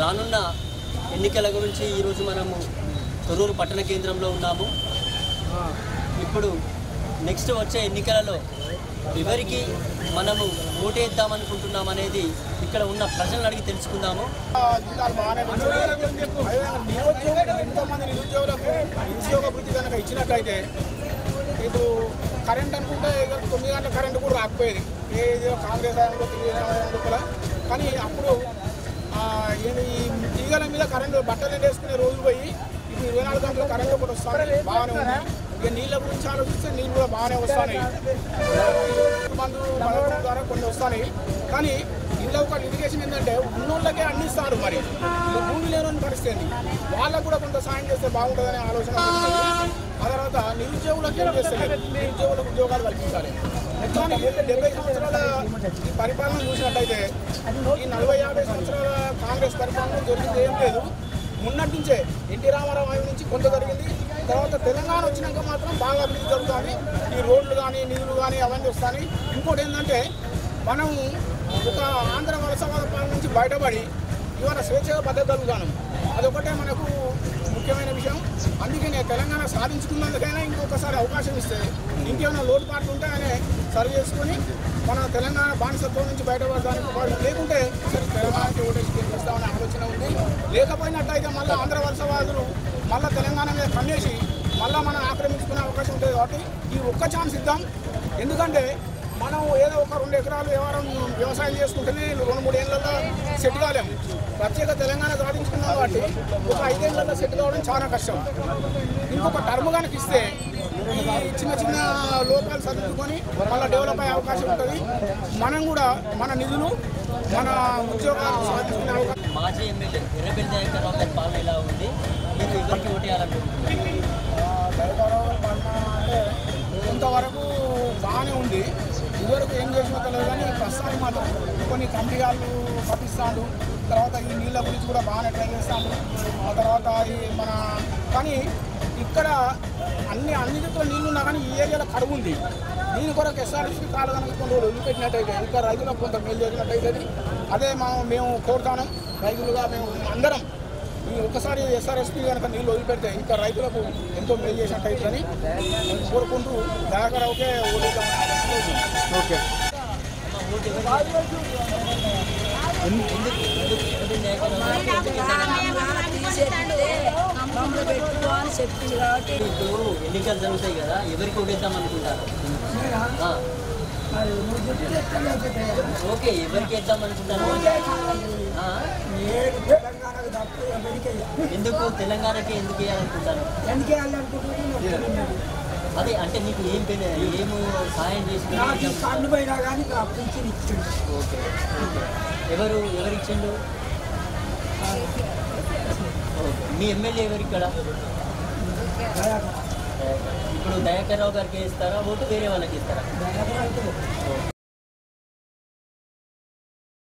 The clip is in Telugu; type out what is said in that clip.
రానున్న ఎన్నికల గురించి ఈరోజు మనము తొర్రూరు పట్టణ కేంద్రంలో ఉన్నాము. ఇప్పుడు నెక్స్ట్ వచ్చే ఎన్నికలలో ఎవరికి మనము ఓటేద్దామనుకుంటున్నాం అనేది ఇక్కడ ఉన్న ప్రజలను అడిగి తెలుసుకుందాము. ఎంతోమంది నిరుద్యోగులకు వృత్తి కనుక ఇచ్చినట్లయితే ఇప్పుడు కరెంట్ అనుకుంటే తొమ్మిది గంటల కరెంట్ కూడా రాకపోయేది ఏదో కాంగ్రెస్ హయాంలో కానీ అప్పుడు ఈగల ఈ మీద కరెంటు బట్టలు వేసుకునే రోజు పోయి ఇప్పుడు ఇరవై నాలుగు గంటలు కరెంట్ కూడా వస్తాయి బాగానే ఉన్నాయి ఇక నీళ్ళ గురించి ఆలోచిస్తే నీళ్ళు కూడా బాగానే వస్తాయి మందు పథకం ద్వారా కొన్ని వస్తాయి కానీ ఇందులో ఒక లిటిగేషన్ ఏంటంటే ఉన్నోళ్ళకే అందిస్తారు మరి. భూమి లేని పరిస్థితి వాళ్ళకు కూడా కొంత సాయం చేస్తే బాగుంటుందనే ఆలోచన ఆ తర్వాత నిరుద్యోగులకు ఏం చేస్తారు? నిరుద్యోగులకు ఉద్యోగాలు కల్పించాలి. మొత్తానికి డెబ్బై సంవత్సరాల పరిపాలన చూసినట్టయితే ఈ నలభై యాభై సంవత్సరాల కాంగ్రెస్ పరిపాలన జరిగింది ఏం లేదు. మొన్నటి నుంచే ఎన్టీ రామారావు ఆయన నుంచి కొంత జరిగింది. తర్వాత తెలంగాణ వచ్చినాక మాత్రం బాగా అభివృద్ధి జరుగుతుంది. ఈ రోడ్లు కానీ నిధులు కానీ అవన్నీ వస్తాయి. ఇంకోటి ఏంటంటే మనం ఒక ఆంధ్ర వలసవాద పాలన నుంచి బయటపడి ఇవాళ స్వేచ్ఛగా బతకగలుగుతాను అదొకటే మనకు ముఖ్యమైన విషయం. అందుకే నేను తెలంగాణ సాధించుకున్నందుకైనా ఇంకొకసారి అవకాశం ఇస్తే ఇంకేమైనా లోటుపాట్లు ఉంటే ఆయన సర్వ్ చేసుకొని మన తెలంగాణ బానిసత్వం నుంచి బయటపడడానికి వాడు లేకుంటే తెలంగాణకి ఓటేసి గెలిపిస్తామనే ఆలోచన ఉంది. లేకపోయినట్టయితే మళ్ళీ ఆంధ్ర వలసవాదులు మళ్ళీ తెలంగాణ మీద కన్నేసి మళ్ళీ మనం ఆక్రమించుకునే అవకాశం ఉంటుంది కాబట్టి ఈ ఒక్క ఛాన్స్ ఇద్దాం. ఎందుకంటే మనం ఏదో ఒక రెండు ఎకరాలు వ్యవహారం వ్యవసాయం చేసుకుంటేనే రెండు మూడు ఏళ్ళల్లో సెట్ కాలేము ప్రత్యేక తెలంగాణ సాధించుకున్నాం కాబట్టి ఒక ఐదేళ్ళలో సెట్ కావడం చాలా కష్టం. ఇంకొక టర్మ్ కనుక ఇస్తే ఈ చిన్న చిన్న లోపాలు సర్దుకొని మళ్ళీ డెవలప్ అయ్యే అవకాశం ఉంటుంది. మనం కూడా మన నిధులు మన ఉద్యోగాలు సాధించుకునే అవకాశం మాజీ ఎమ్మెల్యే ఎర్రబెల్లి దయాకర్ రావు గారి పాలన ఎలా ఉంది? మీరు ఎవరికి ఓటేయాలనుకుంటున్నారు కొంతవరకు బాగానే ఉంది. ఇదివరకు ఏం చేసినా తెలియదు కానీ ప్రస్తుతానికి మాత్రం కొన్ని కంపెనీలు పట్టిస్తాడు తర్వాత ఈ నీళ్ళ గురించి కూడా బాగానే ట్రై చేస్తాడు ఆ తర్వాత ఈ మన కానీ ఇక్కడ అన్ని అన్ని దిక్కుల నీళ్ళు ఉన్నా కానీ ఈ ఏరియాలో కడుగు ఉంది. దీని కొరకు ఎస్ఆర్ఎస్పీ కాలు కనుక కొన్ని రోజులు వదిలిపెట్టినట్టయితే ఇంకా రైతులకు కొంత మేలు చేసినట్టయితే అదే మనం మేము కోరుతాను. రైతులుగా మేము అందరం ఈ ఒక్కసారి ఎస్ఆర్ఎస్పీ కనుక నీళ్ళు వదిలిపెడితే ఇంకా రైతులకు ఎంతో మేలు చేసినట్టు అవుతుందని కోరుకుంటూ దయాకరావుకే ఓకే. ఎవరికి? ఎందుకు చెప్పింది కాబట్టి ఇప్పుడు ఎన్నికలు జరుగుతాయి కదా ఎవరికి ఓటేద్దాం అనుకుంటారు? ఓకే ఎవరికి వేద్దాం అనుకుంటారు? ఎందుకు? తెలంగాణకి ఎందుకు వేయాలనుకుంటారు? అదే అంటే నీకు ఏం పెద్ద ఏము సాయం చేసి కళ్ళు పోయినా కానీ పింఛన్ ఇచ్చిండు ఓకే. ఎవరు ఎవరు ఇచ్చిండు మీ ఎమ్మెల్యే ఎవరు ఇక్కడ? ఇప్పుడు దయాకర్ రావు గారికి ఇస్తారా ఓటు వేరే వాళ్ళకి ఇస్తారా ఓకే.